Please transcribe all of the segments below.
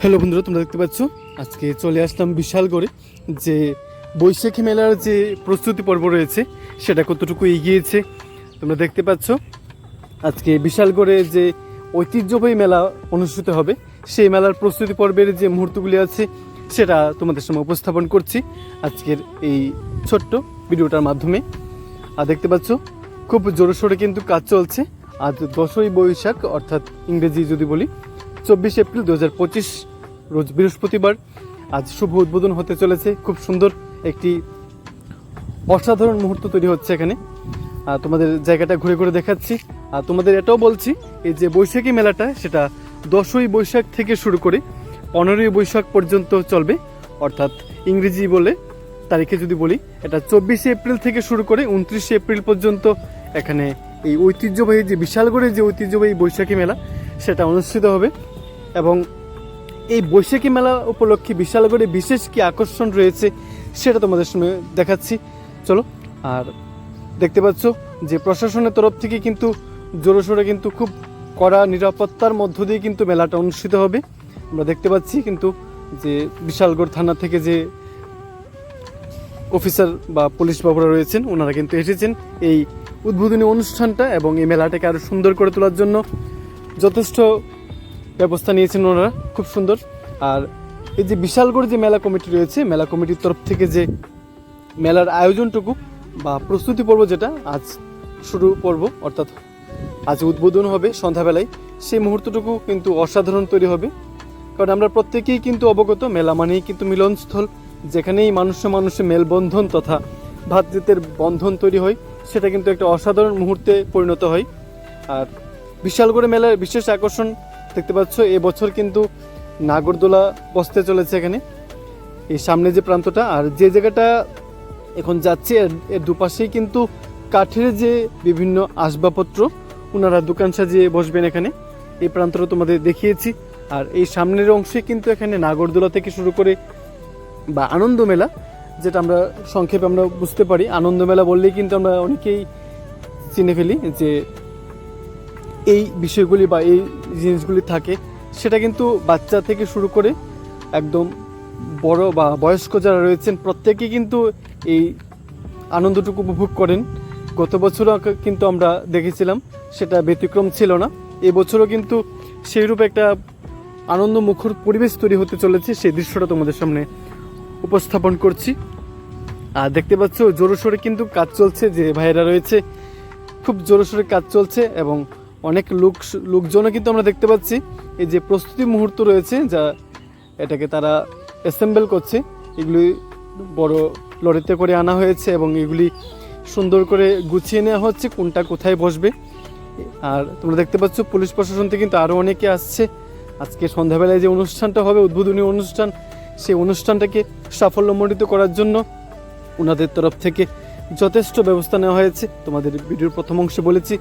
Hello বন্ধুরা, তোমরা দেখতে পাচ্ছ? আজকে চলে আসলাম বিশাল করে যে বৈশাখী মেলার যে প্রস্তুতি পর্ব রয়েছে, সেটা কতটুকু এগিয়েছে, তোমরা দেখতে পাচ্ছ। আজকে বিশালগড়ে যে ঐতিহ্যবাহী মেলা অনুষ্ঠিত হবে, সেই মেলার প্রস্তুতি পর্বের যে মুহূর্তগুলি আছে, সেটা তোমাদের সামনে উপস্থাপন করছি আজকের এই ছোট্ট ভিডিওটার মাধ্যমে। আর দেখতে পাচ্ছ, খুব জোরসোরে কিন্তু কাজ চলছে। আজ দশই বৈশাখ, অর্থাৎ ইংরেজি যদি বলি চব্বিশ এপ্রিল দু হাজার পঁচিশ রোজ বৃহস্পতিবার আজ শুভ উদ্বোধন হতে চলেছে। খুব সুন্দর একটি অসাধারণ মুহূর্ত তৈরি হচ্ছে এখানে। তোমাদের জায়গাটা ঘুরে ঘুরে দেখাচ্ছি। আর তোমাদের এটাও বলছি, এই যে বৈশাখী মেলাটা, সেটা দশই বৈশাখ থেকে শুরু করে পনেরোই বৈশাখ পর্যন্ত চলবে। অর্থাৎ ইংরেজি বলে তারিখে যদি বলি, এটা চব্বিশে এপ্রিল থেকে শুরু করে উনত্রিশে এপ্রিল পর্যন্ত এখানে এই ঐতিহ্যবাহী যে, বিশালগড়ের যে ঐতিহ্যবাহী বৈশাখী মেলা, সেটা অনুষ্ঠিত হবে। এবং এই বৈশাখী মেলা উপলক্ষে বিশালগড়ে বিশেষ কি আকর্ষণ রয়েছে সেটা তোমাদের সঙ্গে দেখাচ্ছি। চলো, আর দেখতে পাচ্ছ যে প্রশাসনের তরফ থেকে কিন্তু জোরসোরে কিন্তু খুব কড়া নিরাপত্তার মধ্য দিয়ে কিন্তু মেলাটা অনুষ্ঠিত হবে। আমরা দেখতে পাচ্ছি কিন্তু যে বিশালগড় থানা থেকে যে অফিসার বা পুলিশ বাবুরা রয়েছেন, ওনারা কিন্তু এসেছেন এই উদ্বোধনী অনুষ্ঠানটা এবং এই মেলাটাকে আরও সুন্দর করে তোলার জন্য যথেষ্ট ব্যবস্থা নিয়েছেন ওনারা, খুব সুন্দর। আর এই যে বিশালগড় যে মেলা কমিটি রয়েছে, মেলা কমিটির তরফ থেকে যে মেলার আয়োজনটুকু বা প্রস্তুতি পর্ব যেটা, আজ শুরু পর্ব, অর্থাৎ আজ উদ্বোধন হবে সন্ধ্যাবেলায়, সেই মুহূর্তটুকু কিন্তু অসাধারণ তৈরি হবে। কারণ আমরা প্রত্যেকেই কিন্তু অবগত, মেলা মানেই কিন্তু মিলনস্থল, যেখানেই মানুষে মানুষে মেলবন্ধন তথা ভ্রাতৃত্বের বন্ধন তৈরি হয়, সেটা কিন্তু একটা অসাধারণ মুহূর্তে পরিণত হয়। আর বিশালগড়ে মেলার বিশেষ আকর্ষণ দেখতে পাচ্ছ, এবছর কিন্তু নাগরদোলা বসতে চলেছে এখানে। এই সামনে যে প্রান্তটা, আর যে জায়গাটা এখন যাচ্ছে, এর- দুপাশেই কিন্তু কাঠের যে বিভিন্ন আসবাবপত্র ওনারা দোকান সাজিয়ে বসবেন এখানে। এই প্রান্তটা তোমাদের দেখিয়েছি। আর এই সামনের অংশে কিন্তু এখানে নাগরদোলা থেকে শুরু করে বা আনন্দ মেলা, যেটা আমরা সংক্ষেপে আমরা বুঝতে পারি। আনন্দ মেলা বললেই কিন্তু আমরা অনেকেই চিনে ফেলি যে এই বিষয়গুলি বা এই জিনিসগুলি থাকে, সেটা কিন্তু বাচ্চা থেকে শুরু করে একদম বড় বা বয়স্ক যারা রয়েছেন, প্রত্যেকে কিন্তু এই আনন্দটুকু উপভোগ করেন। গত বছরও কিন্তু আমরা দেখেছিলাম, সেটা ব্যতিক্রম ছিল না। এবছরও কিন্তু সেইরূপ একটা আনন্দ মুখর পরিবেশ তৈরি হতে চলেছে, সেই দৃশ্যটা তোমাদের সামনে উপস্থাপন করছি। আর দেখতে পাচ্ছ, জোরসোরে কিন্তু কাজ চলছে, যে ভাইয়েরা রয়েছে, খুব জোরসোরে কাজ চলছে এবং অনেক লোক লোকজনও কিন্তু আমরা দেখতে পাচ্ছি। এই যে প্রস্তুতি মুহূর্ত রয়েছে যা এটাকে তারা অ্যাসেম্বল করছে। এগুলি বড় লরিতে করে আনা হয়েছে এবং এগুলি সুন্দর করে গুছিয়ে নেওয়া হচ্ছে, কোনটা কোথায় বসবে। আর তোমরা দেখতে পাচ্ছ, পুলিশ প্রশাসন থেকে কিন্তু আরও অনেকে আসছে। আজকে সন্ধ্যাবেলায় যে অনুষ্ঠানটা হবে, উদ্বোধনী অনুষ্ঠান, সেই অনুষ্ঠানটাকে সাফল্যমণ্ডিত করার জন্য ওনাদের তরফ থেকে যথেষ্ট ব্যবস্থা নেওয়া হয়েছে। তোমাদের ভিডিওর প্রথম অংশে বলেছি,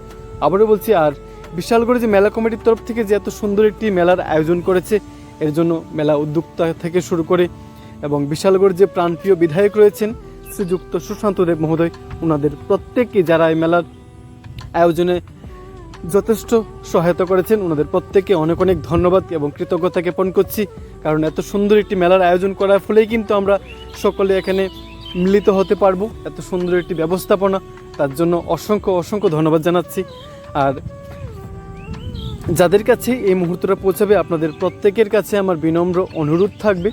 আবারও বলছি, আর বিশালগড়ে যে মেলা কমিটির তরফ থেকে যে এত সুন্দর একটি মেলার আয়োজন করেছে, এর জন্য মেলা উদ্যোক্তা থেকে শুরু করে এবং বিশালগড় যে প্রাণপ্রিয় বিধায়ক রয়েছেন, শ্রীযুক্ত সুশান্ত দেব মহোদয় ওনাদের প্রত্যেককে যারা এই মেলার আয়োজনে যথেষ্ট সহায়তা করেছেন ওনাদের প্রত্যেককে অনেক অনেক ধন্যবাদ এবং কৃতজ্ঞতা জ্ঞাপন করছি। কারণ এত সুন্দর একটি মেলার আয়োজন করার ফলেই কিন্তু আমরা সকলে এখানে মিলিত হতে পারব। এত সুন্দর একটি ব্যবস্থাপনা, তার জন্য অসংখ্য অসংখ্য ধন্যবাদ জানাচ্ছি। আর যাদের কাছে এই মুহূর্তটা পৌঁছাবে, আপনাদের প্রত্যেকের কাছে আমার বিনম্র অনুরোধ থাকবে।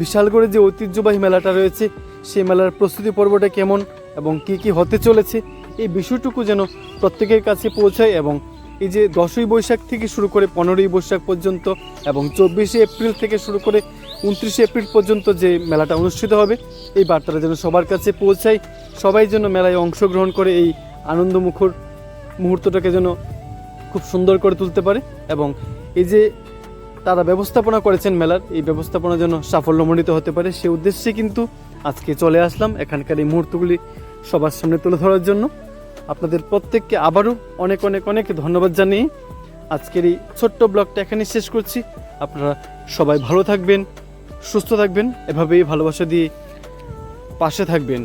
বিশালগড়ে যে ঐতিহ্যবাহী মেলাটা রয়েছে, সেই মেলার প্রস্তুতি পর্বটা কেমন এবং কি কি হতে চলেছে, এই বিষয়টুকু যেন প্রত্যেকের কাছে পৌঁছায় এবং এই যে দশই বৈশাখ থেকে শুরু করে পনেরোই বৈশাখ পর্যন্ত এবং চব্বিশে এপ্রিল থেকে শুরু করে উনত্রিশে এপ্রিল পর্যন্ত যে মেলাটা অনুষ্ঠিত হবে, এই বার্তাটা যেন সবার কাছে পৌঁছায়। সবাই যেন মেলায় অংশগ্রহণ করে এই আনন্দমুখর মুহূর্তটাকে যেন খুব সুন্দর করে তুলতে পারে এবং এই যে তারা ব্যবস্থাপনা করেছেন মেলার, এই ব্যবস্থাপনা যেন সাফল্যমণ্ডিত হতে পারে সে উদ্দেশ্যে কিন্তু আজকে চলে আসলাম এখানকার এই মুহূর্তগুলি সবার সামনে তুলে ধরার জন্য। আপনাদের প্রত্যেককে আবারও অনেক অনেক অনেক ধন্যবাদ জানিয়ে আজকের এই ছোট্ট ব্লগটা এখানে শেষ করছি। আপনারা সবাই ভালো থাকবেন, সুস্থ থাকবেন, এভাবেই ভালোবাসা দিয়ে পাশে থাকবেন।